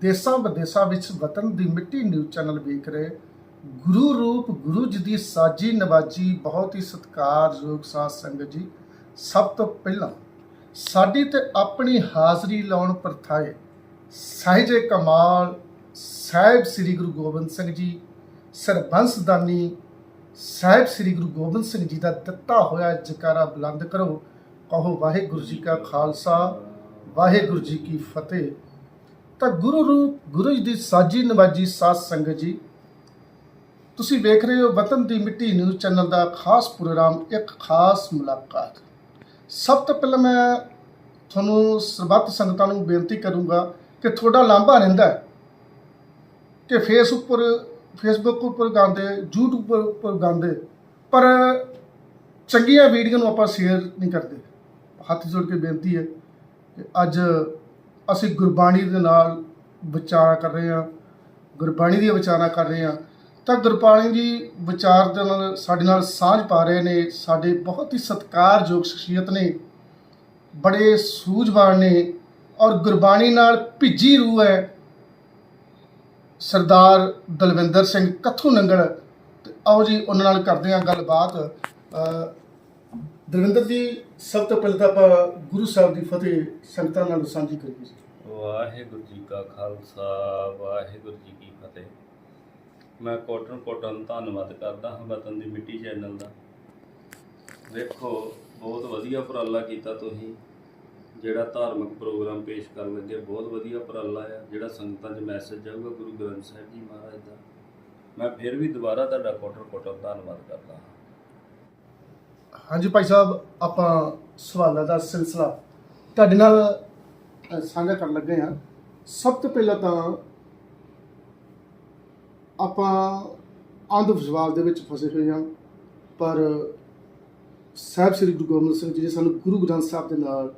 ਦੇਸਾਂ ਵਿਦੇਸਾਂ ਵਿੱਚ ਵਤਨ ਦੀ ਮਿੱਟੀ ਨਿਊਜ਼ ਚੈਨਲ ਵੇਖ ਰਹੇ ਗੁਰੂ ਰੂਪ ਗੁਰੂ ਜੀ ਦੀ ਸਾਜੀ ਨਵਾਜੀ, ਬਹੁਤ ਹੀ ਸਤਿਕਾਰਯੋਗ ਸਾਧ ਸੰਗਤ ਜੀ। ਸਭ ਤੋਂ ਪਹਿਲਾਂ ਸਾਡੀ ਤੇ ਆਪਣੀ ਹਾਜ਼ਰੀ ਲਾਉਣ ਪਰਥਾਏ ਸਹਿਜੇ ਕਮਾਲ ਸਾਹਿਬ ਸ੍ਰੀ ਗੁਰੂ ਗੋਬਿੰਦ ਸਿੰਘ ਜੀ, ਸਰਬੰਸਦਾਨੀ ਸਾਹਿਬ ਸ੍ਰੀ ਗੁਰੂ ਗੋਬਿੰਦ ਸਿੰਘ ਜੀ ਦਾ ਦਿੱਤਾ ਹੋਇਆ ਜਕਾਰਾ ਬੁਲੰਦ ਕਰੋ। ਕਹੋ ਵਾਹਿਗੁਰੂ ਜੀ ਕਾ ਖਾਲਸਾ, ਵਾਹਿਗੁਰੂ ਜੀ ਕੀ ਫਤਿਹ। ਤਾਂ ਗੁਰੂ ਰੂਪ, ਗੁਰੂ ਜੀ ਦੀ ਸਾਜੀ ਨਵਾਜੀ ਸਾਧ ਸੰਗਤ ਜੀ, ਤੁਸੀਂ ਵੇਖ ਰਹੇ ਹੋ ਵਤਨ ਦੀ ਮਿੱਟੀ ਨਿਊਜ਼ ਚੈਨਲ ਦਾ ਖਾਸ ਪ੍ਰੋਗਰਾਮ, ਇੱਕ ਖਾਸ ਮੁਲਾਕਾਤ। ਸਭ ਤੋਂ ਪਹਿਲਾਂ ਮੈਂ ਤੁਹਾਨੂੰ ਸਰਬੱਤ ਸੰਗਤਾਂ ਨੂੰ ਬੇਨਤੀ ਕਰੂੰਗਾ ਕਿ ਤੁਹਾਡਾ ਲਾਂਭਾ ਰਹਿੰਦਾ ਹੈ ਕਿ ਫੇਸ ਉੱਪਰ ਫੇਸਬੁੱਕ ਉੱਪਰ ਗਾਉਂਦੇ, YouTube ਉੱਪਰ ਉੱਪਰ ਗਾਉਂਦੇ, ਪਰ ਚੰਗੀਆਂ ਵੀਡੀਓ ਨੂੰ ਆਪਾਂ ਸ਼ੇਅਰ ਨਹੀਂ ਕਰਦੇ। ਹੱਥ ਜੋੜ ਕੇ ਬੇਨਤੀ ਹੈ ਕਿ ਅੱਜ ਅਸੀਂ ਗੁਰਬਾਣੀ ਦੇ ਨਾਲ ਵਿਚਾਰ ਕਰ ਰਹੇ ਹਾਂ ਗੁਰਬਾਣੀ ਦੀਆਂ ਵਿਚਾਰਾਂ ਕਰ ਰਹੇ ਹਾਂ ਤਾਂ ਗੁਰਬਾਣੀ ਦੀ ਵਿਚਾਰ ਦੇ ਨਾਲ ਸਾਡੇ ਨਾਲ ਸਾਂਝ ਪਾ ਰਹੇ ਨੇ ਸਾਡੇ ਬਹੁਤ ਹੀ ਸਤਿਕਾਰਯੋਗ ਸ਼ਖਸੀਅਤ ਨੇ ਬੜੇ ਸੂਝਵਾਨ ਨੇ ਔਰ ਗੁਰਬਾਣੀ ਨਾਲ ਭਿੱਜੀ ਰੂਹ ਹੈ ਸਰਦਾਰ ਦਲਵਿੰਦਰ ਸਿੰਘ ਕੱਥੂ ਨੰਗਲ। ਤੇ ਆਓ ਜੀ ਉਹਨਾਂ ਨਾਲ ਕਰਦੇ ਹਾਂ ਗੱਲਬਾਤ। ਅ, ਦਲਵਿੰਦਰ ਜੀ ਸਭ ਤੋਂ ਪਹਿਲਾਂ ਤਾਂ ਆਪਾਂ ਗੁਰੂ ਸਾਹਿਬ ਦੀ ਫਤਿਹ ਸੰਗਤਾਂ ਨਾਲ ਸਾਂਝੀ ਕਰੀਏ ਵਾਹਿਗੁਰੂ ਜੀ ਕਾ ਖਾਲਸਾ, ਵਾਹਿਗੁਰੂ ਜੀ ਕੀ ਫਤਿਹ। ਮੈਂ ਕੋਟਨ ਕੋਟਨ ਧੰਨਵਾਦ ਕਰਦਾ ਹਾਂ ਵਤਨ ਦੀ ਮਿੱਟੀ ਚੈਨਲ ਦਾ। ਵੇਖੋ, ਬਹੁਤ ਵਧੀਆ ਉਪਰਾਲਾ ਕੀਤਾ ਤੁਸੀਂ। ਜਿਹੜਾ ਧਾਰਮਿਕ ਪ੍ਰੋਗਰਾਮ ਪੇਸ਼ ਕਰਨ ਲੱਗੇ, ਬਹੁਤ ਵਧੀਆ ਉਪਰਾਲਾ ਆ। ਜਿਹੜਾ ਸੰਗਤਾਂ 'ਚ ਮੈਸੇਜ ਜਾਊਗਾ ਗੁਰੂ ਗ੍ਰੰਥ ਸਾਹਿਬ ਜੀ ਮਹਾਰਾਜ ਦਾ। ਮੈਂ ਫਿਰ ਵੀ ਦੁਬਾਰਾ ਤੁਹਾਡਾ ਕੋਟਨ ਕੋਟਨ ਧੰਨਵਾਦ ਕਰਦਾ ਹਾਂ। ਹਾਂਜੀ ਭਾਈ ਸਾਹਿਬ, ਆਪਾਂ ਸਵਾਲਾਂ ਦਾ ਸਿਲਸਿਲਾ। ਤੁਹਾਡੇ ਨਾਲ ਸਾਂਝਾ ਕਰਨ ਲੱਗੇ ਹਾਂ। ਸਭ ਤੋਂ ਪਹਿਲਾਂ ਤਾਂ ਆਪਾਂ ਅੰਧ ਵਿਸ਼ਵਾਸ ਦੇ ਵਿੱਚ ਫਸੇ ਹੋਏ ਹਾਂ, ਪਰ ਸਾਹਿਬ ਸ੍ਰੀ ਗੁਰੂ ਗੋਬਿੰਦ ਸਿੰਘ ਜੀ ਨੇ ਸਾਨੂੰ ਗੁਰੂ ਗ੍ਰੰਥ ਸਾਹਿਬ ਦੇ ਨਾਲ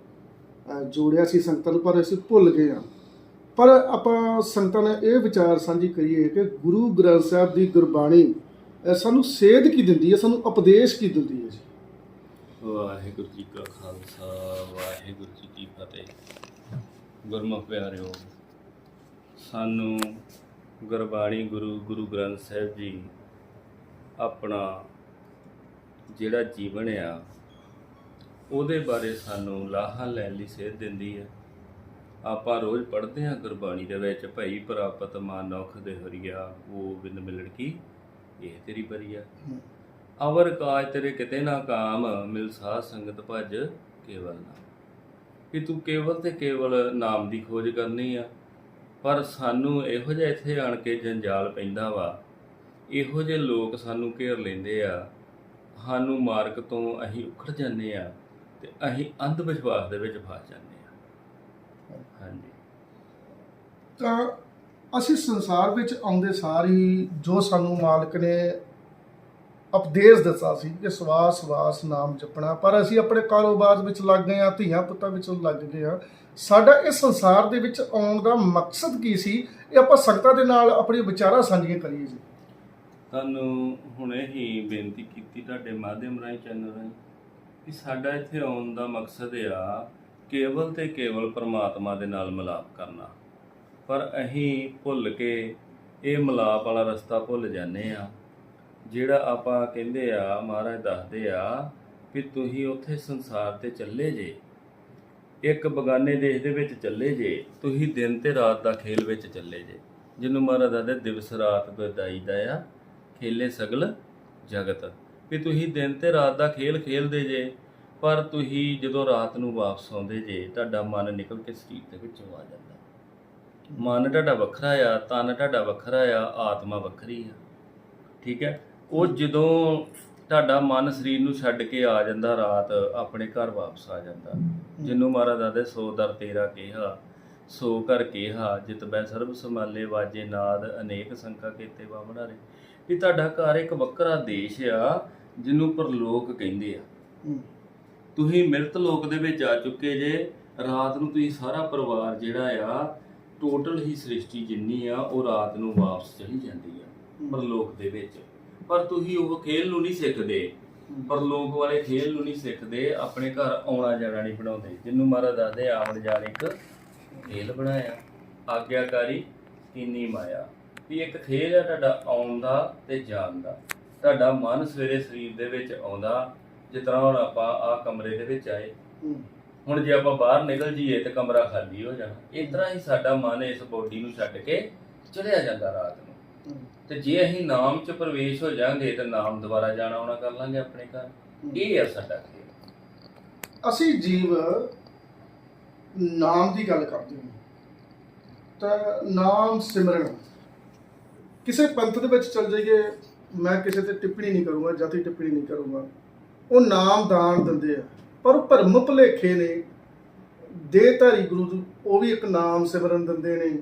ਜੋੜਿਆ ਸੀ ਸੰਗਤਾਂ ਨੂੰ, ਪਰ ਅਸੀਂ ਭੁੱਲ ਗਏ ਹਾਂ। ਪਰ ਆਪਾਂ ਸੰਗਤਾਂ ਨਾਲ ਇਹ ਵਿਚਾਰ ਸਾਂਝੀ ਕਰੀਏ ਕਿ ਗੁਰੂ ਗ੍ਰੰਥ ਸਾਹਿਬ ਦੀ ਗੁਰਬਾਣੀ ਸਾਨੂੰ ਸੇਧ ਕੀ ਦਿੰਦੀ ਹੈ, ਸਾਨੂੰ ਉਪਦੇਸ਼ ਕੀ ਦਿੰਦੀ ਹੈ ਜੀ? ਵਾਹਿਗੁਰੂ ਜੀ ਕਾ ਖਾਲਸਾ, ਵਾਹਿਗੁਰੂ ਜੀ ਕੀ ਫਤਿਹ। ਗੁਰਮੁਖ ਪਿਆਰਿਓ ਸਾਨੂੰ ਗੁਰਬਾਣੀ ਗੁਰੂ ਗੁਰੂ ਗ੍ਰੰਥ ਸਾਹਿਬ ਜੀ ਆਪਣਾ ਜਿਹੜਾ ਜੀਵਨ ਆ ਉਹਦੇ ਬਾਰੇ ਸਾਨੂੰ ਲਾਹਾ ਲੈਣ ਲਈ ਸੇਧ ਦਿੰਦੀ ਹੈ ਆਪਾਂ ਰੋਜ਼ ਪੜ੍ਹਦੇ ਹਾਂ ਗੁਰਬਾਣੀ ਦੇ ਵਿੱਚ ਭਈ ਪ੍ਰਾਪਤ ਮਾਨੁਖ ਦੇ ਹਰੀਆ ਉਹ ਬਿੰਦ ਮਿਲਣ ਕੀ ਇਹ ਤੇਰੀ ਬਰੀਆ। ਅਵਰ ਕਾਜ ਤੇਰੇ ਕਿਤੇ ਨਾ ਕਾਮ ਮਿਲ ਸਾਧ ਸੰਗਤ ਭਜ ਕੇਵਲ ਨਾਮ। ਕਿ ਤੂੰ ਕੇਵਲ ਤੇ ਕੇਵਲ ਨਾਮ ਦੀ ਖੋਜ ਕਰਨੀ ਆ। ਪਰ ਸਾਨੂੰ ਇਹੋ ਜਿਹਾ ਇੱਥੇ ਆਣ ਕੇ ਜੰਜਾਲ ਪੈਂਦਾ ਵਾ। ਇਹੋ ਜਿਹੇ ਲੋਕ ਸਾਨੂੰ ਘੇਰ ਲੈਂਦੇ ਆ। ਸਾਨੂੰ ਮਾਰਗ ਤੋਂ ਅਸੀਂ ਉਖੜ ਜਾਂਦੇ ਆ ਤੇ ਅਸੀਂ ਅੰਧ ਵਿਸ਼ਵਾਸ ਦੇ ਵਿੱਚ ਫਸ ਜਾਂਦੇ ਆ। ਹਾਂਜੀ। ਤਾਂ ਅਸੀਂ ਸੰਸਾਰ ਵਿੱਚ ਆਉਂਦੇ ਸਾਰ ਹੀ ਜੋ ਸਾਨੂੰ ਮਾਲਕ ਨੇ ਉਪਦੇਸ਼ ਦਿੱਤਾ ਸੀ ਕਿ ਸਵਾਸ ਸਵਾਸ ਨਾਮ ਜਪਣਾ। ਪਰ ਅਸੀਂ ਆਪਣੇ ਕਾਰੋਬਾਰ ਵਿੱਚ ਲੱਗ ਗਏ ਆ ਧੀਆਂ ਪੁੱਤਾਂ ਵਿੱਚ ਲੱਗ ਗਏ ਆ ਸਾਡਾ ਇਸ ਸੰਸਾਰ ਦੇ ਵਿੱਚ ਆਉਣ ਦਾ ਮਕਸਦ ਕੀ ਸੀ? ਇਹ ਆਪਾਂ ਸੰਗਤਾਂ ਦੇ ਨਾਲ ਆਪਣੀ ਵਿਚਾਰਾਂ ਸਾਂਝੀਆਂ ਕਰੀਏ ਜੀ। ਤੁਹਾਨੂੰ ਹੁਣੇ ਹੀ ਬੇਨਤੀ ਕੀਤੀ ਤੁਹਾਡੇ ਮਾਧਿਅਮ ਰਾਹੀਂ, ਚੈਨਲ ਰਾਹੀਂ, ਕਿ ਸਾਡਾ ਇੱਥੇ ਆਉਣ ਦਾ ਮਕਸਦ ਆ, ਕੇਵਲ ਤੇ ਕੇਵਲ ਪਰਮਾਤਮਾ ਦੇ ਨਾਲ ਮਿਲਾਪ ਕਰਨਾ। ਪਰ ਅਸੀਂ ਭੁੱਲ ਕੇ ਇਹ ਮਿਲਾਪ ਵਾਲਾ ਰਸਤਾ ਭੁੱਲ ਜਾਂਦੇ ਆ ਜਿਹੜਾ ਆਪਾਂ ਕਹਿੰਦੇ ਆ, ਮਹਾਰਾਜ ਦੱਸਦੇ ਆ ਵੀ ਤੁਸੀਂ ਉੱਥੇ ਸੰਸਾਰ ਤੇ ਚੱਲੇ ਜੇ, ਇੱਕ ਬਗਾਨੇ ਦੇਸ਼ ਦੇ ਵਿੱਚ ਚੱਲੇ ਜੇ, ਤੁਸੀਂ ਦਿਨ ਤੇ ਰਾਤ ਦਾ ਖੇਲ ਵਿੱਚ ਚੱਲੇ ਜੇ। ਜਿਹਨੂੰ ਮਹਾਰਾਜ ਦੱਸਦੇ ਦਿਵਸ ਰਾਤ ਬਦਾਈ ਦਾ ਆ, ਖੇਲੇ ਸਗਲ ਜਗਤ। ਵੀ ਤੁਸੀਂ ਦਿਨ ਤੇ ਰਾਤ ਦਾ ਖੇਲ ਖੇਲਦੇ ਜੇ, ਪਰ ਤੁਸੀਂ ਜਦੋਂ ਰਾਤ ਨੂੰ ਵਾਪਸ ਆਉਂਦੇ ਜੇ, ਤੁਹਾਡਾ ਮਨ ਨਿਕਲ ਕੇ ਸਰੀਰ ਦੇ ਵਿੱਚੋਂ ਆ ਜਾਂਦਾ। ਮਨ ਤੁਹਾਡਾ ਵੱਖਰਾ ਆ, ਤਨ ਤੁਹਾਡਾ ਵੱਖਰਾ ਆ, ਆਤਮਾ ਵੱਖਰੀ ਆ। ਠੀਕ ਹੈ? ਉਹ ਜਦੋਂ ਤੁਹਾਡਾ ਮਨ ਸਰੀਰ ਨੂੰ ਛੱਡ ਕੇ ਆ ਜਾਂਦਾ ਰਾਤ ਆਪਣੇ ਘਰ ਵਾਪਸ ਆ ਜਾਂਦਾ। ਜਿਹਨੂੰ ਮਹਾਰਾਜ ਦਾਦੇ ਸੋ ਦਰ ਤੇਰਾ ਕਿਹਾ ਸੋ ਕਰ ਕਿਹਾ ਜਿਤ ਬੈ ਸਰਬ ਸਮਾਲੇ ਵਾਜੇ ਨਾਦ ਅਨੇਕ ਸੰਖਾ ਕੀਤੇ ਬਾਵਣਾਰੇ ਵੀ ਤੁਹਾਡਾ ਘਰ ਇੱਕ ਵੱਖਰਾ ਦੇਸ਼ ਆ ਜਿਹਨੂੰ ਪਰਲੋਕ ਕਹਿੰਦੇ ਆ। ਤੁਸੀਂ ਮਿਰਤ ਲੋਕ ਦੇ ਵਿੱਚ ਆ ਚੁੱਕੇ ਜੇ ਰਾਤ ਨੂੰ ਤੁਸੀਂ ਸਾਰਾ ਪਰਿਵਾਰ ਜਿਹੜਾ ਆ ਟੋਟਲ ਹੀ ਸ੍ਰਿਸ਼ਟੀ ਜਿੰਨੀ ਆ ਉਹ ਰਾਤ ਨੂੰ ਵਾਪਸ ਚਲੀ ਜਾਂਦੀ ਆ ਪਰਲੋਕ ਦੇ ਵਿੱਚ। ਪਰ ਤੁਸੀਂ ਉਹ ਖੇਲ ਨੂੰ ਨਹੀਂ ਸਿੱਖਦੇ। ਪਰਲੋਕ ਵਾਲੇ ਖੇਲ ਨੂੰ ਨਹੀਂ ਸਿੱਖਦੇ ਆਪਣੇ ਘਰ ਆਉਣਾ ਜਾਣਾ ਨਹੀਂ ਬਣਾਉਂਦੇ। ਜਿਹਨੂੰ ਮਹਾਰਾਜ ਦੱਸਦੇ ਆਵਣ ਜਾਣ ਇੱਕ ਖੇਲ ਬਣਾਇਆ। ਆਗਿਆਕਾਰੀ ਕੀਨੀ ਮਾਇਆ। ਵੀ ਇੱਕ ਖੇਲ ਹੈ ਤੁਹਾਡਾ ਆਉਣ ਦਾ ਤੇ ਜਾਣ ਦਾ ਤੁਹਾਡਾ ਮਨ ਸਵੇਰੇ ਸਰੀਰ ਦੇ ਵਿੱਚ ਆਉਂਦਾ ਜਿਸ ਤਰ੍ਹਾਂ ਹੁਣ ਆਪਾਂ ਆ ਕਮਰੇ ਦੇ ਵਿੱਚ ਆਏ। ਹੁਣ ਜੇ ਆਪਾਂ ਬਾਹਰ ਨਿਕਲ ਜਾਈਏ ਤੇ ਕਮਰਾ ਖਾਲੀ ਹੋ ਜਾਣਾ। ਇਸ ਤਰ੍ਹਾਂ ਹੀ ਸਾਡਾ ਮਨ ਇਸ ਬੋਡੀ ਨੂੰ ਛੱਡ ਕੇ ਚਲਿਆ ਜਾਂਦਾ ਰਾਤ ਨੂੰ। ਤੇ ਜੇ ਅਸੀਂ ਨਾਮ 'ਚ ਪ੍ਰਵੇਸ਼ ਹੋ ਜਾਾਂਗੇ ਤੇ ਨਾਮ ਦੁਬਾਰਾ ਜਾਣਾ ਆਉਣਾ ਕਰ ਲਾਂਗੇ ਆਪਣੇ ਘਰ। ਇਹ ਹੈ ਸਾਡਾ ਖੇਲ ਅਸੀਂ ਜੀਵ ਨਾਮ ਦੀ ਗੱਲ ਕਰਦੇ ਹਾਂ। ਤਾਂ ਨਾਮ ਸਿਮਰਨ। ਕਿਸੇ ਪੰਥ ਦੇ ਵਿੱਚ ਚੱਲ ਜਾਈਏ ਮੈਂ ਕਿਸੇ ਤੇ ਟਿੱਪਣੀ ਨਹੀਂ ਕਰੂੰਗਾ ਜਾਤੀ ਟਿੱਪਣੀ ਨਹੀਂ ਕਰੂੰਗਾ। ਉਹ ਨਾਮ ਦਾਨ ਦਿੰਦੇ ਆ। ਪਰ ਉਹ ਭਰਮ ਭੁਲੇਖੇ ਨੇ। ਦੇਹਧਾਰੀ ਗੁਰੂ ਜੀ, ਉਹ ਵੀ ਇੱਕ ਨਾਮ ਸਿਮਰਨ ਦਿੰਦੇ ਨੇ।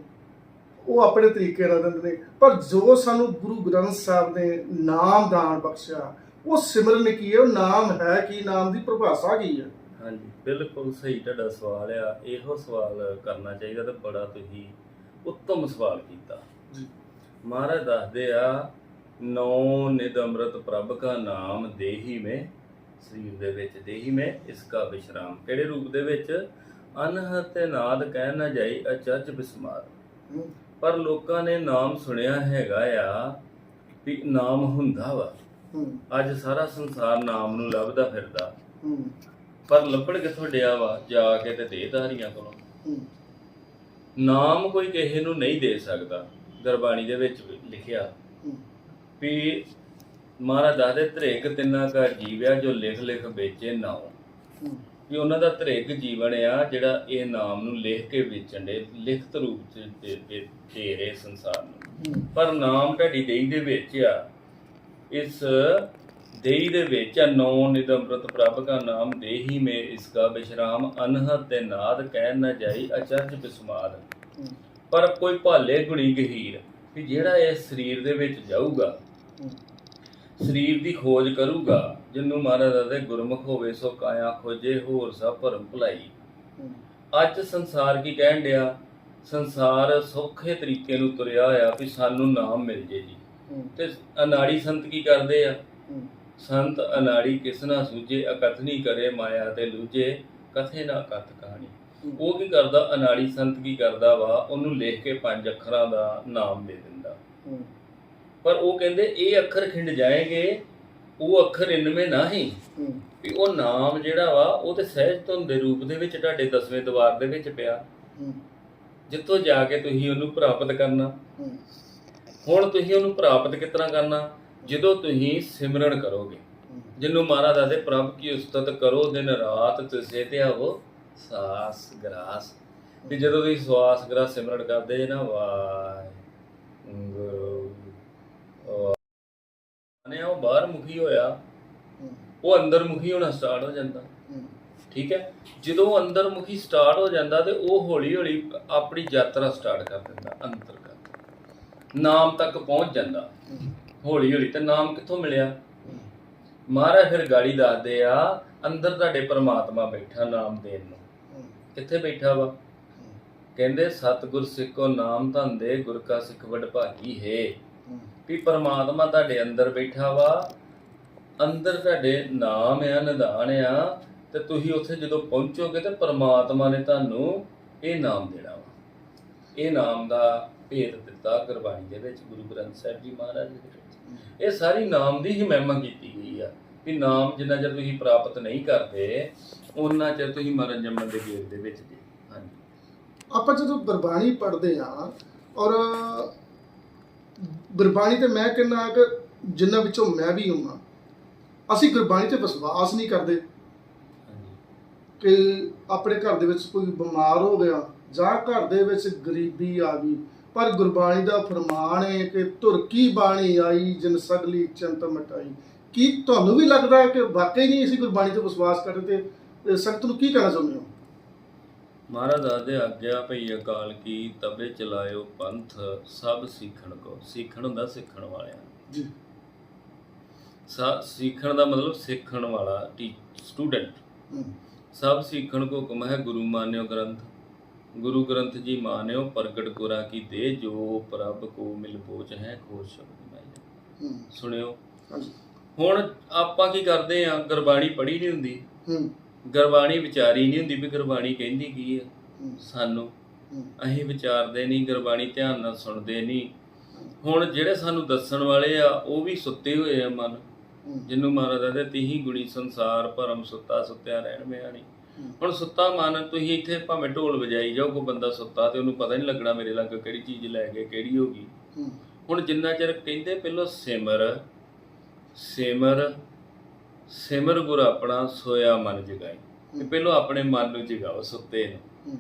ਉਹ ਆਪਣੇ ਤਰੀਕੇ ਨਾਲ ਦਿੰਦੇ ਨੇ। ਪਰ ਜੋ ਸਾਨੂੰ ਗੁਰੂ ਗ੍ਰੰਥ ਸਾਹਿਬ ਨੇ ਨਾਮ ਦਾਨ ਬਖਸ਼ਿਆ ਉਹ ਸਿਮਰਨ ਕੀ ਹੈ? ਉਹ ਨਾਮ ਹੈ ਕੀ? ਨਾਮ ਦੀ ਪਰਿਭਾਸ਼ਾ ਕੀ ਹੈ? ਹਾਂਜੀ ਬਿਲਕੁਲ ਸਹੀ ਤੁਹਾਡਾ ਸਵਾਲ ਆ। ਇਹੋ ਸਵਾਲ ਕਰਨਾ ਚਾਹੀਦਾ ਤੇ ਬੜਾ ਤੁਸੀਂ ਉੱਤਮ ਸਵਾਲ ਕੀਤਾ। ਜੀ। ਮਹਾਰਾਜ ਦੱਸਦੇ ਆ ਨੌ ਨਿਦ ਅੰਮ੍ਰਿਤ ਪ੍ਰਭ ਕਾ ਨਾਮ ਦੇਹੀ ਮੇ ਸਰੀਰ ਦੇ ਵਿੱਚ ਦੇਹੀ ਮੇ ਇਸ ਕਾ ਵਿਸ਼ਰਾਮ। ਕਿਹੜੇ ਰੂਪ ਦੇ ਵਿੱਚ? ਅਨਹਤ ਨਾਦ ਕਹਿ ਨਾ ਜਾਈ ਅਚਰਜ ਬਿਸਮਾਰ। ਪਰ ਲੋਕਾਂ ਨੇ ਨਾਮ ਸੁਣਿਆ ਹੈਗਾ ਆ ਵੀ ਨਾਮ ਹੁੰਦਾ ਵਾ। ਅੱਜ ਸਾਰਾ ਸੰਸਾਰ ਨਾਮ ਨੂੰ ਲੱਭਦਾ ਫਿਰਦਾ। ਪਰ ਲੱਭਣ ਕਿੱਥੋਂ ਡਿਆ ਵਾ? ਜਾ ਕੇ ਤੇ ਦੇਹਧਾਰੀਆਂ ਕੋਲੋਂ। ਹੂੰ, ਨਾਮ ਕੋਈ ਕਿਸੇ ਨੂੰ ਨਹੀਂ ਦੇ ਸਕਦਾ। ਗੁਰਬਾਣੀ ਦੇ ਵਿੱਚ ਲਿਖਿਆ ਵੀ ਮਹਾਰਾਜ ਦੱਸਦੇ ਧਰੇਕ ਤਿੰਨਾ ਕਾ ਜੀਵਿਆ ਜੋ ਲਿਖ ਲਿਖ ਵੇਚੇ ਨਾਉ। ਵੀ ਉਹਨਾਂ ਦਾ ਧਰੇਕ ਜੀਵਨ ਆ ਜਿਹੜਾ ਇਹ ਨਾਮ ਨੂੰ ਲਿਖ ਕੇ ਵੇਚਣ ਦੇ ਲਿਖਤ ਰੂਪ ਚ ਦੇ- ਦੇ ਦੇ ਰਹੇ ਸੰਸਾਰ ਨੂੰ। ਪਰ ਨਾਮ ਢਾਡੀ ਦੇਈ ਦੇ ਵਿੱਚ ਆ। ਇਸ ਦੇਈ ਦੇ ਵਿੱਚ ਆ ਨੌ ਨਿਦਮ੍ਰਤ ਪ੍ਰਭ ਕਾ ਨਾਮ ਦੇਹੀ ਮੇ ਇਸ ਕਾ ਵਿਸ਼ਰਾਮ ਅਨਹਦ ਤੇ ਨਾਦ ਕਹਿ ਨਾ ਜਾਈ ਅਚਰਜ ਬਿਸਮਾਦ। ਪਰ ਕੋਈ ਭਾਲੇ ਗੁਣੀ ਗਹੀਰ ਵੀ ਜਿਹੜਾ ਇਸ ਸਰੀਰ ਦੇ ਵਿੱਚ ਜਾਊਗਾ ਸਰੀਰ ਦੀ ਖੋਜ ਕਰੂਗਾ ਜਿੰਨੂੰ ਮਹਾਰਾਜ ਦੇ ਗੁਰਮੁਖ ਹੋਵੇ ਸੋ ਕਾਇਆ ਖੋਜੇ ਹੋਰ ਸਭ ਭਰਮ ਭੁਲਾਈ। ਅੱਜ ਸੰਸਾਰ ਕੀ ਕਹਿਣ ਡਿਆ? ਸੰਸਾਰ ਸੌਖੇ ਤਰੀਕੇ ਨੂੰ ਤੁਰਿਆ ਹੋਇਆ ਵੀ ਸਾਨੂੰ ਨਾਮ ਮਿਲ ਜੇ ਜੀ। ਤੇ ਅਨਾੜੀ ਸੰਤ ਕੀ ਕਰਦੇ ਆ? ਸੰਤ ਅਨਾੜੀ ਕਿਸ ਨਾ ਸੂਝੇ, ਅਕਥਨੀ ਕਰੇ ਮਾਇਆ ਤੇ ਲੂਝੇ, ਕਥੇ ਨਾ ਕਥ ਕਹਾਣੀ। ਉਹ ਕੀ ਕਰਦਾ? ਅਨਾੜੀ ਸੰਤ ਕੀ ਕਰਦਾ ਵਾ? ਉਹਨੂੰ ਲਿਖ ਕੇ ਪੰਜ ਅੱਖਰਾਂ ਦਾ ਨਾਮ ਦੇ ਦਿੰਦਾ। ਪਰ ਉਹ ਕਹਿੰਦੇ, ਇਹ ਅੱਖਰ ਖਿੰਡ ਜਾਏਗੇ ਉਹ ਅੱਖਰ ਇਨਵੇਂ ਨਹੀਂ ਹੂੰ, ਵੀ ਉਹ ਨਾਮ ਜਿਹੜਾ ਵਾ ਉਹ ਤੇ ਸਹਿਜ ਧੁਨ ਦੇ ਰੂਪ ਦੇ ਵਿੱਚ ਤੁਹਾਡੇ ਦਸਵੇਂ ਦਵਾਰ ਦੇ ਵਿੱਚ ਪਿਆ। ਜਿੱਥੋਂ ਜਾ ਕੇ ਤੁਸੀਂ ਉਹਨੂੰ ਪ੍ਰਾਪਤ ਕਰਨਾ। ਹੁਣ ਤੁਸੀਂ ਉਹਨੂੰ ਪ੍ਰਾਪਤ ਕਿਸ ਤਰ੍ਹਾਂ ਕਰਨਾ? ਜਦੋਂ ਤੁਸੀਂ ਸਿਮਰਨ ਕਰੋਗੇ। ਹੂੰ, ਜਿਹਨੂੰ ਮਹਾਰਾਜ ਦੱਸਦੇ ਪ੍ਰਭ ਕੀ ਉਸਤਤ ਕਰੋ ਦਿਨ ਰਾਤ ਤੁਸੇ ਤੇ ਆਵੋ ਸਾਸ ਗਰਾਸ। ਤੇ ਜਦੋਂ ਤੁਸੀਂ ਸਵਾਸ ਗਰਾਸ ਸਿਮਰਨ ਕਰਦੇ ਜੇ ਨਾ ਵਾਹਿ ਗੁਰੂ ਨੇ ਉਹ ਬਾਹਰ ਮੁਖੀ ਹੋਇਆ ਉਹ ਅੰਦਰ ਮੁਖੀ ਹੋਣਾ ਸਟਾਰਟ ਹੋ ਜਾਂਦਾ। ਠੀਕ ਹੈ? ਜਦੋਂ ਉਹ ਅੰਦਰ ਮੁਖੀ ਸਟਾਰਟ ਹੋ ਜਾਂਦਾ ਤੇ ਉਹ ਹੌਲੀ ਹੌਲੀ ਆਪਣੀ ਯਾਤਰਾ ਸਟਾਰਟ ਕਰ ਦਿੰਦਾ ਅੰਤਰਗਤ ਨਾਮ ਤੱਕ ਪਹੁੰਚ ਜਾਂਦਾ। ਹੌਲੀ ਹੌਲੀ ਤੇ ਨਾਮ ਕਿੱਥੋਂ ਮਿਲਿਆ? ਮਹਾਰਾਜ ਫਿਰ ਗਾੜੀ ਦੱਸਦੇ ਆ ਅੰਦਰ ਤੁਹਾਡੇ ਪਰਮਾਤਮਾ ਬੈਠਾ ਨਾਮ ਦੇਣ ਨੂੰ। ਹੂੰ, ਕਿੱਥੇ ਬੈਠਾ ਵਾ? ਕਹਿੰਦੇ ਸਤਿਗੁਰ ਸਿੱਖੋ ਨਾਮ ਧੰਦੇ ਗੁਰ ਕਾ ਸਿੱਖ ਵਡ ਭਾਗੀ ਹੈ। ਹੂੰ, ਵੀ ਪਰਮਾਤਮਾ ਤੁਹਾਡੇ ਅੰਦਰ ਬੈਠਾ ਵਾ ਅੰਦਰ ਤੁਹਾਡੇ ਨਾਮ ਆ ਨਿਧਾਨ ਆ ਤੇ ਤੁਸੀਂ ਉੱਥੇ ਜਦੋਂ ਪਹੁੰਚੋਗੇ ਤੇ ਪਰਮਾਤਮਾ ਨੇ ਤੁਹਾਨੂੰ ਇਹ ਨਾਮ ਦੇਣਾ ਵਾ। ਇਹ ਨਾਮ ਦਾ ਭੇਦ ਦਿੱਤਾ ਗੁਰਬਾਣੀ ਦੇ ਵਿੱਚ ਗੁਰੂ ਗ੍ਰੰਥ ਸਾਹਿਬ ਜੀ ਮਹਾਰਾਜ ਦੇ ਵਿੱਚ। ਇਹ ਸਾਰੀ ਨਾਮ ਦੀ ਹੀ ਮਹਿਮਾ ਕੀਤੀ ਗਈ ਆ ਵੀ ਨਾਮ ਜਿੰਨਾ ਚਿਰ ਤੁਸੀਂ ਪ੍ਰਾਪਤ ਨਹੀਂ ਕਰਦੇ ਉਹਨਾਂ ਚਿਰ ਤੁਸੀਂ ਮਰਨ ਜੰਮਣ ਦੇ ਗੇੜ ਦੇ ਵਿੱਚ ਜੀ। ਹਾਂਜੀ। ਆਪਾਂ ਜਦੋਂ ਗੁਰਬਾਣੀ ਪੜ੍ਹਦੇ ਆ ਔਰ ਗੁਰਬਾਣੀ ਤੇ ਮੈਂ ਕਹਿੰਦਾ ਕਿ ਜਿਨ੍ਹਾਂ ਵਿੱਚੋਂ ਮੈਂ ਵੀ ਹਾਂ ਅਸੀਂ ਗੁਰਬਾਣੀ ਤੇ ਵਿਸ਼ਵਾਸ ਨਹੀਂ ਕਰਦੇ ਕਿ ਆਪਣੇ ਘਰ ਦੇ ਵਿੱਚ ਕੋਈ ਬਿਮਾਰ ਹੋ ਗਿਆ ਜਾਂ ਘਰ ਦੇ ਵਿੱਚ ਗਰੀਬੀ ਆ ਗਈ। ਪਰ ਗੁਰਬਾਣੀ ਦਾ ਫਰਮਾਨ ਹੈ ਕਿ ਤੁਰਕੀ ਬਾਣੀ ਆਈ, ਜਿਨ ਸਗਲੀ ਚੰਤ ਮਟਾਈ। ਕੀ ਤੁਹਾਨੂੰ ਵੀ ਲੱਗਦਾ ਹੈ ਕਿ ਵਾਕਈ ਨਹੀਂ ਅਸੀਂ ਗੁਰਬਾਣੀ ਤੇ ਵਿਸ਼ਵਾਸ ਕਰਦੇ ਤੇ- ਤੇ ਸੰਗਤ ਨੂੰ ਕੀ ਕਹਿਣਾ ਚਾਹੁੰਦੇ ਹੋ? ਮਹਾਰਾਜ ਦੱਸਦੇ ਆਗਿਆ ਭਈ ਅਕਾਲ ਕੀ ਤਬੇ ਚਲਾਇਓ ਪੰਥ ਸਭ ਸਿੱਖਣ ਕੋ। ਸਿੱਖਣ ਹੁੰਦਾ ਸਿੱਖਣ ਵਾਲਿਆਂ ਜੀ। ਸਾ ਸਿੱਖਣ ਦਾ ਮਤਲਬ ਸਿੱਖਣ ਵਾਲਾ ਸਟੂਡੈਂਟ। ਸਭ ਸਿੱਖਣ ਕੋ ਹੁਕਮ ਹੈ ਗੁਰੂ ਮਾਨਿਓ ਗ੍ਰੰਥ। ਗੁਰੂ ਗ੍ਰੰਥ ਜੀ ਮਾਨਿਓ ਪ੍ਰਗਟ ਗੁਰਾਂ ਕੀ ਦੇ ਜੋ ਪ੍ਰਭ ਕੋ ਮਿਲ ਬੋਝ ਹੈ ਖੋਜ ਸ਼ਬਦ ਮੈਂ ਹੂੰ, ਸੁਣਿਓ। ਹੁਣ ਆਪਾਂ ਕੀ ਕਰਦੇ ਆ ਗੁਰਬਾਣੀ ਪੜ੍ਹੀ ਨਹੀਂ ਹੁੰਦੀ। ਹੂੰ, ਗੁਰਬਾਣੀ ਵਿਚਾਰੀ ਨਹੀਂ ਹੁੰਦੀ ਵੀ ਗੁਰਬਾਣੀ ਕਹਿੰਦੀ ਕੀ ਹੈ। ਸਾਨੂੰ। ਅਸੀਂ ਵਿਚਾਰਦੇ ਨਹੀਂ ਗੁਰਬਾਣੀ ਧਿਆਨ ਨਾਲ ਸੁਣਦੇ ਨਹੀਂ। ਹੁਣ ਜਿਹੜੇ ਸਾਨੂੰ ਦੱਸਣ ਵਾਲੇ ਆ ਉਹ ਵੀ ਸੁੱਤੇ ਹੋਏ ਆ ਮਨ। ਹੂੰ, ਜਿਹਨੂੰ ਮਹਾਰਾਜ ਦੇ ਤੀਹੀ ਗੁਣੀ ਸੰਸਾਰ ਭਰਮ ਸੁੱਤਾ ਸੁੱਤਿਆ ਰਹਿਣ ਮਿਆਣੀ। ਹੁਣ ਸੁੱਤਾ ਮਨ ਤੁਸੀਂ ਇੱਥੇ ਭਾਵੇਂ ਢੋਲ ਵਜਾਈ ਜਾਓ ਕੋਈ ਬੰਦਾ ਸੁੱਤਾ ਤੇ ਉਹਨੂੰ ਪਤਾ ਨਹੀਂ ਲੱਗਣਾ ਮੇਰੇ ਲਾਗੇ ਕਿਹੜੀ ਚੀਜ਼ ਲੈ ਗਏ ਕਿਹੜੀ ਹੋ ਗਈ। ਹੁਣ ਜਿੰਨਾ ਚਿਰ ਕਹਿੰਦੇ ਪਹਿਲਾਂ ਸਿਮਰ ਸਿਮਰ ਸਿਮਰ ਗੁਰ ਆਪਣਾ ਸੋਇਆ ਮਨ ਜਗਾਈ। ਤੇ ਪਹਿਲਾਂ ਆਪਣੇ ਮਨ ਨੂੰ ਜਗਾਓ ਸੁੱਤੇ ਨੂੰ।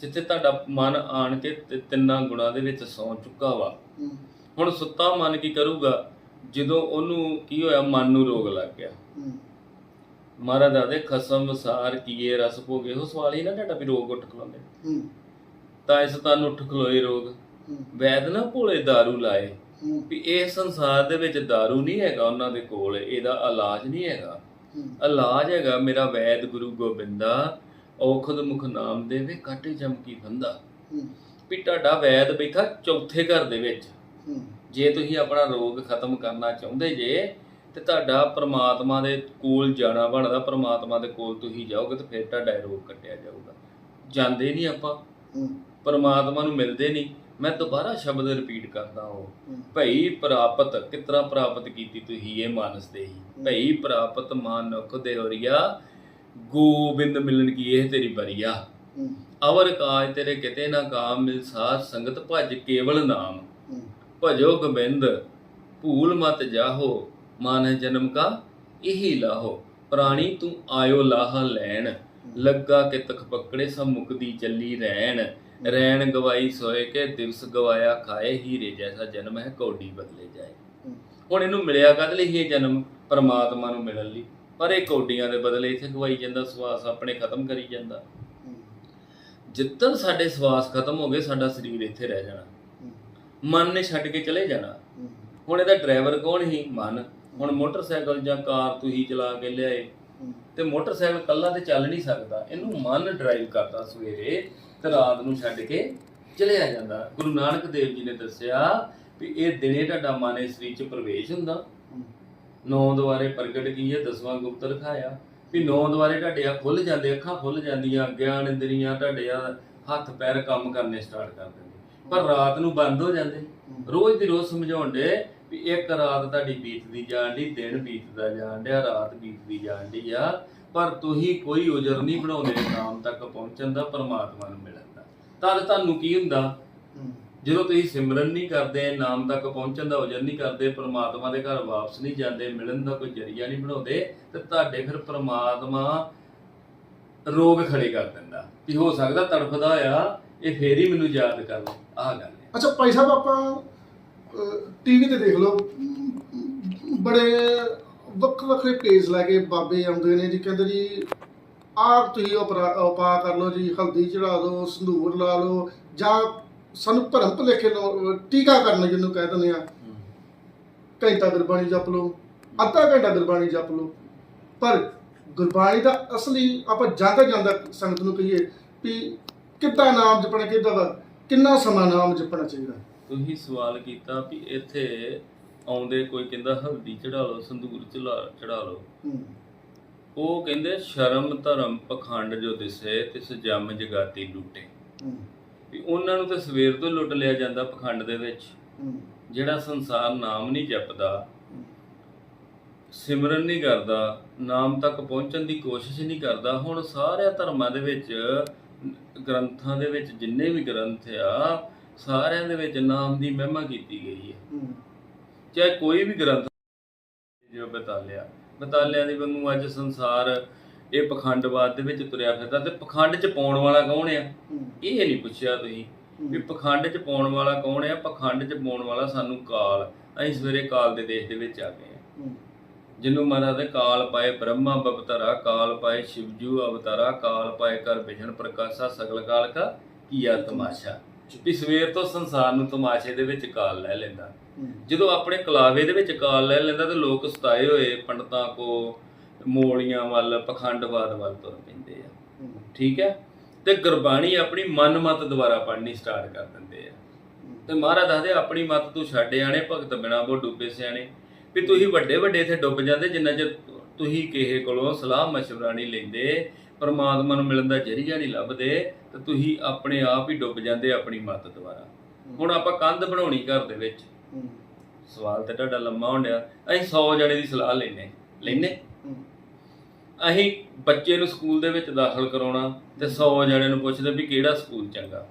ਜਿੱਥੇ ਤੁਹਾਡਾ ਮਨ ਆਣ ਕੇ ਤੇ ਤਿੰਨਾਂ ਗੁਣਾਂ ਦੇ ਵਿੱਚ ਸੌ ਚੁੱਕਾ ਵਾ। ਹੁਣ ਸੁੱਤਾ ਮਨ ਕੀ ਕਰੂਗਾ? ਜਦੋਂ ਉਹਨੂੰ ਕੀ ਹੋਇਆ? ਮਨ ਨੂੰ ਰੋਗ ਲੱਗ ਗਿਆ। ਮਹਾਰਾਜ ਆਦੇ ਖਸਮ ਵਸਾਰ ਕੀਏ ਰਸ ਭੋਗੇ। ਉਹ ਸਵਾਲ ਹੀ ਨਾ ਤੁਹਾਡਾ ਵੀ ਰੋਗ ਉੱਠ ਖਲੋਂਦੇ। ਤਾਂ ਇਸ ਤਨ ਉੱਠ ਖਲੋਏ ਰੋਗ। ਵੈਦ ਨਾ ਭੋਲੇ दारू ਲਾਏ। ਵੀ ਇਹ ਸੰਸਾਰ ਦੇ ਵਿੱਚ दारू ਨਹੀਂ ਹੈਗਾ ਉਹਨਾਂ ਦੇ ਕੋਲ ਇਹਦਾ ਇਲਾਜ ਨਹੀਂ ਹੈਗਾ। ਇਲਾਜ ਹੈਗਾ ਮੇਰਾ ਵੈਦ ਗੁਰੂ ਗੋਬਿੰਦਾ ਔਖਦ ਮੁਖ ਨਾਮ ਦੇਵੇ ਕਾਟੇ ਚਮਕੀ ਫੰਦਾ ਵੀ ਤੁਹਾਡਾ ਵੈਦ ਬੈਠਾ ਚੌਥੇ ਘਰ ਦੇ ਵਿੱਚ। ਜੇ ਤੁਸੀਂ ਆਪਣਾ ਰੋਗ ਖਤਮ ਕਰਨਾ ਚਾਹੁੰਦੇ ਜੇ ਤੇ ਤੁਹਾਡਾ ਪ੍ਰਮਾਤਮਾ ਦੇ ਕੋਲ ਜਾਣਾ ਬਣਦਾ ਪ੍ਰਮਾਤਮਾ ਦੇ ਕੋਲ ਤੁਸੀਂ ਜਾਓਗੇ ਤੇ ਫਿਰ ਤੁਹਾਡਾ ਰੋਗ ਕੱਟਿਆ ਜਾਊਗਾ। ਜਾਂਦੇ ਨਹੀਂ ਆਪਾਂ। ਪਰਮਾਤਮਾ ਨੂੰ ਮਿਲਦੇ ਨਹੀਂ। ਮੈਂ ਦੁਬਾਰਾ ਸ਼ਬਦ ਰਿਪੀਟ ਕਰਦਾ ਹਾਂ ਭਈ ਪ੍ਰਾਪਤ ਕਿਤਰਾ ਪ੍ਰਾਪਤ ਕੀਤੀ ਤੁਸੀਂ ਇਹ ਮਾਨਸ ਤੇ ਹੀ? ਭਈ ਪ੍ਰਾਪਤ ਮਾਨੁਖ ਦੇ ਹੋਰੀਆ ਗੋਬਿੰਦ ਮਿਲਣ ਕੀ ਇਹ ਤੇਰੀ ਬਰੀਆ? ਅਵਰ ਕਾਜ ਤੇਰੇ ਕਿਤੇ ਨਾ ਕਾਮ ਮਿਲ ਸਾਧ ਸੰਗਤ ਭਜ ਕੇਵਲ ਨਾਮ। ਭਜੋ ਗੋਬਿੰਦ ਭੂਲ ਮਤ ਜਾਹੋ ਮਾਨ ਜਨਮ ਕਾ ਇਹੀ ਲਾਹੋ। ਪ੍ਰਾਣੀ ਤੂੰ ਆਇਓ ਲਾਹਾ ਲੈਣ ਲੱਗਾ ਕਿ ਤਖ ਪਕੜੇ ਸਭ ਮੁਕਦੀ ਚੱਲੀ ਰਹਿਣ। ਰਹਿਣ ਗਵਾਈ ਸੋਏ ਕੇ ਦਿਵਸ ਗਵਾਇਆ ਖਾਏ ਹੀਰੇ ਜੈਸਾ ਜਨਮ ਹੈ ਕੌਡੀ ਬਦਲੇ ਜਾਏ। ਹੁਣ ਇਹਨੂੰ ਮਿਲਿਆ ਕਦ ਲਈ ਇਹ ਜਨਮ? ਪਰਮਾਤਮਾ ਨੂੰ ਮਿਲਣ ਲਈ। ਪਰ ਇਹ ਕੌਡੀਆਂ ਦੇ ਬਦਲੇ ਇੱਥੇ ਗਵਾਈ ਜਾਂਦਾ ਸਵਾਸ ਆਪਣੇ ਖਤਮ ਕਰੀ ਜਾਂਦਾ। ਹੂੰ, ਜਿੱਦਣ ਸਾਡੇ ਸਵਾਸ ਖਤਮ ਹੋ ਗਏ ਸਾਡਾ ਸਰੀਰ ਇੱਥੇ ਰਹਿ ਜਾਣਾ। ਮਨ ਨੇ ਛੱਡ ਕੇ ਚਲੇ ਜਾਣਾ। ਹੁਣ ਇਹਦਾ ਡਰਾਈਵਰ ਕੌਣ ਹੀ ਮਨ। ਹੁਣ ਮੋਟਰਸਾਈਕਲ ਜਾਂ ਕਾਰ ਤੁਸੀਂ ਚਲਾ ਕੇ ਲਿਆਏ। ਤੇ ਮੋਟਰਸਾਈਕਲ ਕੱਲਾ ਤੇ ਚੱਲ ਨਹੀਂ ਸਕਦਾ। ਇਹਨੂੰ ਮਨ ਡਰਾਈਵ ਕਰਦਾ ਸਵੇਰੇ ਤੇ ਰਾਤ ਨੂੰ ਛੱਡ ਕੇ ਚਲਿਆ ਜਾਂਦਾ। ਗੁਰੂ ਨਾਨਕ ਦੇਵ ਜੀ ਨੇ ਦੱਸਿਆ ਵੀ ਇਹ ਦਿਨੇ ਤੁਹਾਡਾ ਮਨ ਇਸ ਸਰੀਰ ਚ ਪ੍ਰਵੇਸ਼ ਹੁੰਦਾ। ਨੌ ਦੁਆਰੇ ਪ੍ਰਗਟ ਕੀ ਹੈ ਦਸਵਾਂ ਗੁਪਤ ਲਿਖਾਇਆ ਵੀ ਨੌ ਦੁਆਰੇ ਤੁਹਾਡੇ ਆ ਖੁੱਲ ਜਾਂਦੇ ਅੱਖਾਂ ਖੁੱਲ ਜਾਂਦੀਆਂ ਗਿਆਨ ਇੰਦਰੀਆਂ ਤੁਹਾਡੇ ਆ ਹੱਥ ਪੈਰ ਕੰਮ ਕਰਨੇ ਸਟਾਰਟ ਕਰ ਦਿੰਦੇ। ਪਰ ਰਾਤ ਨੂੰ ਬੰਦ ਹੋ ਜਾਂਦੇ। ਰੋਜ਼ ਦੀ ਰੋਜ਼ ਸਮਝਾਉਣ ਦੇ ਵੀ ਇੱਕ ਰਾਤ ਤੁਹਾਡੀ ਬੀਤਦੀ ਜਾਣ ਦੀ ਦਿਨ ਬੀਤਦਾ ਜਾਣ ਡਿਆ ਰਾਤ ਬੀਤਦੀ ਜਾਣ ਡਈ ਆ। ਪਰ ਤੁਸੀਂ ਕੋਈ ਉਜਰ ਨਹੀਂ ਬਣਾਉਂਦੇ ਨਾਮ ਤੱਕ ਪਹੁੰਚਣ ਦਾ ਪਰਮਾਤਮਾ ਨੂੰ ਮਿਲਣ ਦਾ। ਤਦ ਤੁਹਾਨੂੰ ਕੀ ਹੁੰਦਾ? ਜਦੋਂ ਤੁਸੀਂ ਸਿਮਰਨ ਨਹੀਂ ਕਰਦੇ ਨਾਮ ਤੱਕ ਪਹੁੰਚਣ ਦਾ ਉਜਰ ਨਹੀਂ ਕਰਦੇ ਪਰਮਾਤਮਾ ਦੇ ਘਰ ਵਾਪਸ ਨਹੀਂ ਜਾਂਦੇ ਮਿਲਣ ਦਾ ਕੋਈ ਜਰੀਆ ਨਹੀਂ ਬਣਾਉਂਦੇ ਤੇ ਤੁਹਾਡੇ ਫਿਰ ਪਰਮਾਤਮਾ ਰੋਗ ਖੜੇ ਕਰ ਦਿੰਦਾ ਵੀ ਹੋ ਸਕਦਾ ਤੜਫਦਾ ਆ ਇਹ ਫੇਰ ਹੀ ਮੈਨੂੰ ਯਾਦ ਕਰ ਲੇ। ਆਹ ਗੱਲ ਹੈ। ਅੱਛਾ ਭਾਈ ਸਾਹਿਬ ਆਪਾਂ ਟੀਵੀ ਤੇ ਦੇਖ ਲਓ, ਬੜੇ ਵੱਖ ਵੱਖਰੇ ਪੇਜ ਲੈ ਕੇ ਬਾਬੇ ਆਉਂਦੇ ਨੇ ਜੀ, ਕਹਿੰਦੇ ਜੀ, ਆਹ ਤੁਸੀਂ ਉਪਰਾ- ਉਪਾਅ ਕਰ ਲਓ ਜੀ, ਹਲਦੀ ਚੜਾ ਦਿਓ ਸੰਧੂਰ ਲਾ ਲਓ, ਜਾਂ ਸਾਨੂੰ ਭਰਮ ਭੁਲੇਖੇ ਲਓ ਟੀਕਾ ਕਰਨ ਜਿਹਨੂੰ ਕਹਿ ਦਿੰਦੇ ਆ, ਘੰਟਾ ਗੁਰਬਾਣੀ ਜਪ ਲਓ, ਅੱਧਾ ਘੰਟਾ ਗੁਰਬਾਣੀ ਜਪ ਲਓ। ਪਰ ਗੁਰਬਾਣੀ ਦਾ ਅਸਲੀ ਆਪਾਂ ਜਾਂਦਾ ਜਾਂਦਾ ਸੰਗਤ ਨੂੰ ਕਹੀਏ ਵੀ ਕਿੱਦਾਂ ਨਾਮ ਜਪਣਾ, ਕਿੱਦਾਂ ਵਾ, ਕਿੰਨਾ ਸਮਾਂ ਨਾਮ ਜਪਣਾ ਚਾਹੀਦਾ। ਤੁਸੀਂ ਸਵਾਲ ਕੀਤਾ ਵੀ ਇੱਥੇ ਆਉਂਦੇ ਕੋਈ ਕਹਿੰਦਾ ਹਲਦੀ ਚੜਾ ਲਓ ਸੰਦੂਰ ਚੜਾ ਚੜਾ ਲਓ। ਉਹ ਕਹਿੰਦੇ ਸ਼ਰਮ ਧਰਮ ਪਖੰਡ ਜੋ ਦਿਸੇ ਤਿਸ ਜਮ ਜਗਾਤੀ ਲੂਟੇ। ਵੀ ਉਹਨਾਂ ਨੂੰ ਤਾਂ ਸਵੇਰ ਤੋਂ ਲੁੱਟ ਲਿਆ ਜਾਂਦਾ ਪਖੰਡ ਦੇ ਵਿੱਚ। ਜਿਹੜਾ ਸੰਸਾਰ ਨਾਮ ਨਹੀਂ ਜਪਦਾ ਸਿਮਰਨ ਨਹੀਂ ਕਰਦਾ ਨਾਮ ਤੱਕ ਪਹੁੰਚਣ ਦੀ ਕੋਸ਼ਿਸ਼ ਨਹੀਂ ਕਰਦਾ ਹੁਣ ਸਾਰਿਆਂ ਧਰਮਾਂ ਦੇ ਵਿੱਚ ਗ੍ਰੰਥਾਂ ਦੇ ਵਿੱਚ ਜਿੰਨੇ ਵੀ ਗ੍ਰੰਥ ਆ ਸਾਰਿਆਂ ਦੇ ਵਿੱਚ ਨਾਮ ਦੀ ਮਹਿਮਾ ਕੀਤੀ ਗਈ ਹੈ। ਚਾਹੇ ਕੋਈ ਵੀ ਗ੍ਰੰਥ ਜੋ ਬਤਾਲਿਆ ਬਤਾਲਿਆਂ ਦੀ ਵਾਂਗੂ ਅੱਜ ਸੰਸਾਰ ਇਹ ਪਖੰਡਵਾਦ ਦੇ ਵਿੱਚ ਤੁਰਿਆ ਫਿਰਦਾ ਤੇ ਪਖੰਡ ਚ ਪਾਉਣ ਵਾਲਾ ਕੌਣ ਆ? ਇਹ ਨਹੀਂ ਪੁੱਛਿਆ ਤੁਸੀਂ ਵੀ ਪਖੰਡ ਚ ਪਾਉਣ ਵਾਲਾ ਕੌਣ ਆ ਪਖੰਡ ਚ ਪਾਉਣ ਵਾਲਾ ਸਾਨੂੰ ਕਾਲ। ਅਸੀਂ ਸਵੇਰੇ ਕਾਲ ਦੇ ਦੇਸ਼ ਦੇ ਵਿੱਚ ਆ ਗਏ ਆ। ਹੂੰ। ਜਿਹਨੂੰ ਮਹਾਰਾਜ ਦੇ ਕਾਲ ਪਾਏ ਬ੍ਰਹਮਾ ਬਵਤਰਾ ਕਾਲ ਪਾਏ ਸ਼ਿਵਜੂ ਅਵਤਾਰਾ ਕਾਲ ਪਾਏ ਕਰ ਵਿਸ਼ਨ ਪ੍ਰਕਾਸ਼ਾ ਸਗਲ ਕਾਲ ਕਾ ਕੀਆ ਤਮਾਸ਼ਾ। ਵੀ ਸਵੇਰ ਤੋਂ ਸੰਸਾਰ ਨੂੰ ਤਮਾਸ਼ੇ ਦੇ ਵਿੱਚ ਕਾਲ ਲੈ ਲੈਂਦਾ। ਜਦੋਂ ਆਪਣੇ ਕਲਾਵੇ ਦੇ ਵਿੱਚ ਕਾਲ ਲੈ ਲੈਂਦਾ ਤੇ ਲੋਕ ਸਤਾਏ ਹੋਏ ਪੰਡਤਾਂ ਕੋ ਮੋਲੀਆਂ ਵੱਲ ਪਖੰਡਵਾਦ ਵੱਲ ਤੁਰ ਪੈਂਦੇ ਆ। ਠੀਕ ਹੈ? ਤੇ ਗੁਰਬਾਣੀ ਆਪਣੀ ਮਨ ਮਤ ਦੁਆਰਾ ਪੜ੍ਹਨੀ ਸਟਾਰਟ ਕਰ ਦਿੰਦੇ ਆ। ਤੇ ਮਹਾਰਾਜ ਦੱਸਦੇ ਆਪਣੀ ਮਤ ਤੂੰ ਛੱਡ ਆਣੇ ਭਗਤ ਬਿਨਾ ਬੋ ਡੁੱਬੇ ਸਿਆਣੇ ਵੀ ਤੁਸੀਂ ਵੱਡੇ ਵੱਡੇ ਇੱਥੇ ਡੁੱਬ ਜਾਂਦੇ ਜਿੰਨਾ ਚਿਰ ਤੁਸੀਂ ਕਿਸੇ ਕੋਲੋਂ ਸਲਾਹ ਮਸ਼ਵਰਾ ਨਹੀਂ ਲੈਂਦੇ, ਪਰਮਾਤਮਾ ਨੂੰ ਮਿਲਣ ਦਾ ਜਰੀਆ ਨਹੀਂ ਲੱਭਦੇ, ਤਾਂ ਤੁਸੀਂ ਆਪਣੇ ਆਪ ਹੀ ਡੁੱਬ ਜਾਂਦੇ ਆਪਣੀ ਮੱਤ ਦੁਆਰਾ। ਹੁਣ ਆਪਾਂ ਕੰਧ ਬਣਾਉਣੀ ਘਰ ਦੇ ਵਿੱਚ। ਸਵਾਲ ਤਾਂ ਤੁਹਾਡਾ ਲੰਮਾ ਹੁੰਦਿਆ ਅਸੀਂ 100 ਜਣੇ ਦੀ ਸਲਾਹ ਲੈਨੇ ਲੈਨੇ ਅਸੀਂ ਬੱਚੇ ਨੂੰ ਸਕੂਲ ਦੇ ਵਿੱਚ ਦਾਖਲ ਕਰਾਉਣਾ ਤੇ 100 ਜਣਿਆਂ ਨੂੰ ਪੁੱਛਦੇ ਵੀ ਕਿਹੜਾ ਸਕੂਲ ਚੰਗਾ।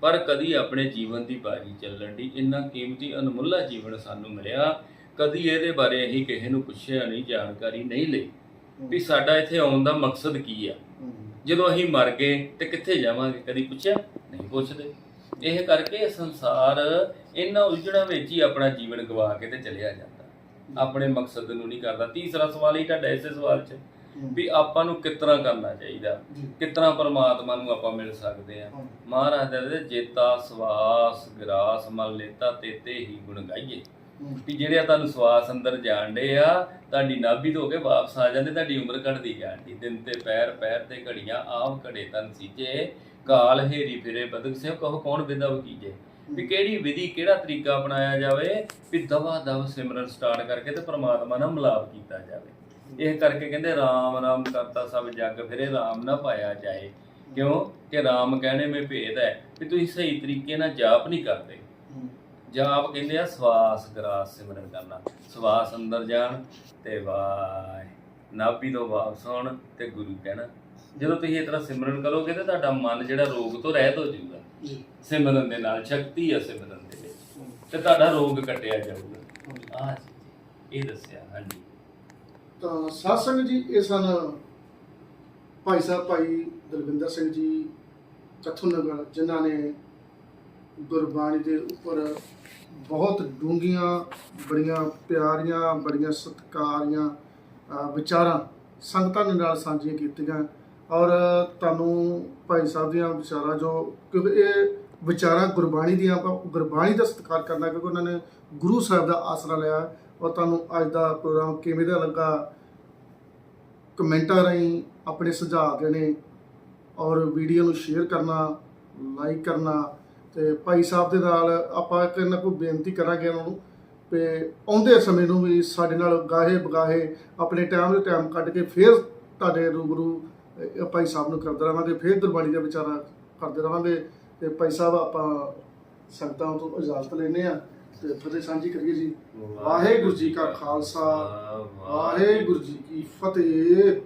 ਪਰ ਕਦੀ ਆਪਣੇ ਜੀਵਨ ਦੀ ਬਾਜੀ ਚੱਲਣ ਦੀ ਇੰਨਾ ਕੀਮਤੀ ਅਨਮੁੱਲਾ ਜੀਵਨ ਸਾਨੂੰ ਮਿਲਿਆ ਕਦੀ ਇਹਦੇ ਬਾਰੇ ਅਸੀਂ ਕਿਸੇ ਨੂੰ ਪੁੱਛਿਆ ਨਹੀਂ ਜਾਣਕਾਰੀ ਨਹੀਂ ਲਈ। ਵੀ ਸਾਡਾ ਇੱਥੇ ਆਉਣ ਦਾ ਮਕਸਦ ਕੀ ਆ? ਜਦੋਂ ਅਸੀਂ ਮਰ ਗਏ ਤੇ ਕਿੱਥੇ ਜਾਵਾਂਗੇ? ਕਦੀ ਪੁੱਛਿਆ? ਨਹੀਂ ਪੁੱਛਦੇ। ਇਹ ਕਰਕੇ ਸੰਸਾਰ ਇਹਨਾਂ ਉਲਝਣਾਂ ਵਿੱਚ ਹੀ ਆਪਣਾ ਜੀਵਨ ਗਵਾ ਕੇ ਤੇ ਚਲਿਆ ਜਾਂਦਾ। ਆਪਣੇ ਮਕਸਦ ਨੂੰ ਨਹੀਂ ਕਰਦਾ। ਤੀਸਰਾ ਸਵਾਲ ਹੀ ਤੁਹਾਡਾ ਇਸੇ ਸਵਾਲ 'ਚ। ਵੀ ਆਪਾਂ ਨੂੰ ਕਿਸ ਤਰ੍ਹਾਂ ਕਰਨਾ ਚਾਹੀਦਾ? ਕਿਸ ਤਰ੍ਹਾਂ ਪਰਮਾਤਮਾ ਨੂੰ ਆਪਾਂ ਮਿਲ ਸਕਦੇ ਆ? ਮਹਾਰਾਜ ਦੇ ਜੇਤਾ ਸਵਾਸ ਗਰਾਸ ਮਲ ਲੇਤਾ ਤੇਤੇ ਹੀ ਗੁਣ ਗਾਈਏ। ਹੂੰ, ਜਿਹੜੇ ਆ ਤੁਹਾਨੂੰ ਸਵਾਸ ਅੰਦਰ ਜਾਣਦੇ ਆ ਤੁਹਾਡੀ ਨਾਭੀ ਤੋਂ ਹੋ ਕੇ ਵਾਪਸ ਆ ਜਾਂਦੇ ਤੁਹਾਡੀ ਉਮਰ ਘਟਦੀ ਜਾਂਦੀ ਦਿਨ ਤੇ ਪੈਰ ਪੈਰ ਤੇ ਘੜੀਆਂ ਆਮ ਘੜੇ ਤਨ ਸੀਜੇ। ਕਾਲ ਹੇਰੀ ਫਿਰੇ ਬਦਕ ਸੇ ਕਹੋ ਕੌਣ ਵਿਦਾ ਵਕੀਜੇ? ਵੀ ਕਿਹੜੀ ਵਿਧੀ ਕਿਹੜਾ ਤਰੀਕਾ ਅਪਣਾਇਆ ਜਾਵੇ ਵੀ ਦਵਾ ਦਵ ਸਿਮਰਨ ਸਟਾਰਟ ਕਰਕੇ ਤੇ ਪ੍ਰਮਾਤਮਾ ਨਾਲ ਮਿਲਾਪ ਕੀਤਾ ਜਾਵੇ। ਇਹ ਕਰਕੇ ਕਹਿੰਦੇ ਰਾਮ ਨਾਮ ਕਰਤਾ ਸਭ ਜੱਗ ਫਿਰੇ ਰਾਮ ਨਾ ਪਾਇਆ ਜਾਏ। ਕਿਉਂ? ਕਿ ਰਾਮ ਕਹਿਣੇ ਮੇ ਭੇਦ ਹੈ ਵੀ ਤੁਸੀਂ ਸਹੀ ਤਰੀਕੇ ਨਾਲ ਜਾਪ ਨਹੀਂ ਕਰਦੇ। ਹੂੰ, ਜਾਪ ਕਹਿੰਦੇ ਆ ਸਵਾਸ ਗਰਾਸ ਸਿਮਰਨ ਕਰਨਾ। ਸਵਾਸ ਅੰਦਰ ਜਾਣ ਤੇ ਵਾਹ ਨਾਭੀ ਤੋਂ ਵਾਪਸ ਆਉਣ ਤੇ ਗੁਰੂ ਕਹਿਣਾ। ਜਦੋਂ ਤੁਸੀਂ ਇਸ ਤਰ੍ਹਾਂ ਸਿਮਰਨ ਕਰੋਗੇ ਤੇ ਤੁਹਾਡਾ ਮਨ ਜਿਹੜਾ ਰੋਗ ਤੋਂ ਰਹਿਤ ਹੋ ਜਾਊਗਾ। ਜੀ, ਸਿਮਰਨ ਦੇ ਨਾਲ ਸ਼ਕਤੀ ਆ ਸਿਮਰਨ ਦੇ ਵਿੱਚ। ਹੂੰ, ਤੇ ਤੁਹਾਡਾ ਰੋਗ ਕੱਟਿਆ ਜਾਊਗਾ। ਹੂੰ। ਆਹ ਜੀ ਇਹ ਦੱਸਿਆ ਹਾਂਜੀ। ਤਾਂ ਸਾਧ ਸੰਗਤ ਜੀ ਇਹ ਸਨ ਭਾਈ ਸਾਹਿਬ ਭਾਈ ਦਲਵਿੰਦਰ ਸਿੰਘ ਜੀ ਕਥੂ ਨਗਰ ਜਿਨ੍ਹਾਂ ਨੇ ਗੁਰਬਾਣੀ ਦੇ ਉੱਪਰ ਬਹੁਤ ਡੂੰਘੀਆਂ, ਬੜੀਆਂ ਪਿਆਰੀਆਂ, ਬੜੀਆਂ ਸਤਿਕਾਰੀਆਂ ਵਿਚਾਰਾਂ, ਸੰਗਤਾਂ ਦੇ ਨਾਲ ਸਾਂਝੀਆਂ ਕੀਤੀਆਂ। ਔਰ ਤੁਹਾਨੂੰ ਭਾਈ ਸਾਹਿਬ ਦੀਆਂ ਵਿਚਾਰਾਂ ਜੋ, ਕਿਉਂਕਿ ਇਹ ਵਿਚਾਰਾਂ ਗੁਰਬਾਣੀ ਦੀਆਂ, ਆਪਾਂ ਗੁਰਬਾਣੀ ਦਾ ਸਤਿਕਾਰ ਕਰਨਾ, ਕਿਉਂਕਿ ਉਹਨਾਂ ਨੇ ਗੁਰੂ ਸਾਹਿਬ ਦਾ ਆਸਰਾ ਲਿਆ। ਔਰ ਤੁਹਾਨੂੰ ਅੱਜ ਦਾ ਪ੍ਰੋਗਰਾਮ ਕਿਵੇਂ ਦਾ ਲੱਗਾ? ਕਮੈਂਟਾਂ ਰਾਹੀਂ ਆਪਣੇ ਸੁਝਾਅ ਦੇਣੇ। ਔਰ ਵੀਡੀਓ ਨੂੰ ਸ਼ੇਅਰ ਕਰਨਾ, ਲਾਈਕ ਕਰਨਾ। ਤੇ ਭਾਈ ਸਾਹਿਬ ਦੇ ਨਾਲ ਆਪਾਂ ਇੱਕ ਨਾ ਕੋਈ ਬੇਨਤੀ ਕਰਾਂਗੇ ਉਹਨਾਂ ਨੂੰ ਤੇ ਆਉਂਦੇ ਸਮੇਂ ਨੂੰ ਵੀ ਸਾਡੇ ਨਾਲ ਗਾਹੇ ਬਗਾਹੇ ਆਪਣੇ ਟਾਈਮ ਦੇ ਟਾਈਮ ਕੱਢ ਕੇ ਫਿਰ ਤੁਹਾਡੇ ਰੂਬਰੂ ਭਾਈ ਸਾਹਿਬ ਨੂੰ ਕਰਦੇ ਰਵਾਂਗੇ ਫਿਰ ਗੁਰਬਾਣੀ ਦਾ ਵਿਚਾਰਾ ਕਰਦੇ ਰਵਾਂਗੇ ਤੇ ਭਾਈ ਸਾਹਿਬ ਆਪਾਂ ਸੰਗਤਾਂ ਤੋਂ ਇਜਾਜ਼ਤ ਲੈਨੇ ਆ ਤੇ ਫਤਿਹ ਸਾਂਝੀ ਕਰੀਏ ਜੀ। ਵਾਹਿਗੁਰੂ ਜੀ ਕਾ ਖਾਲਸਾ ਵਾਹਿਗੁਰੂ ਜੀ ਕੀ ਫਤਿਹ।